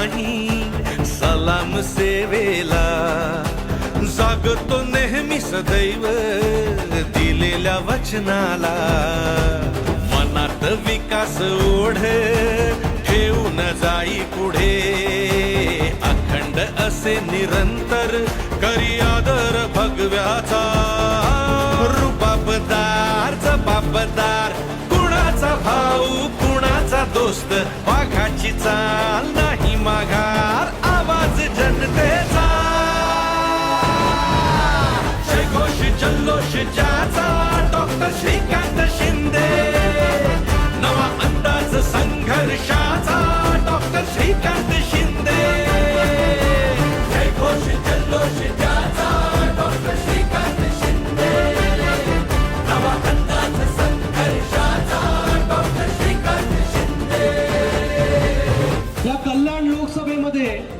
नाही सलाम सेवेला. जागतो नेहमी सदैव दिलेल्या वचनाला. मनात विकास ओढ ठेवून जाई पुढे. अखंड असे निरंतर करी आदर भगव्याचा. रुबाबदार जबाबदार कुणाचा भाऊ कुणाचा दोस्त वाघाची चा जल्लोष डॉक्टर श्रीकांत शिंदे. नवा अंदाज संघर्षाचा डॉक्टर श्रीकांत शिंदे. जयघोष जल्लोष ज्याचा डॉक्टर श्रीकांत शिंदे. नवा अंदाज संघर्षाचा डॉक्टर श्रीकांत शिंदे. या कल्याण लोकसभेमध्ये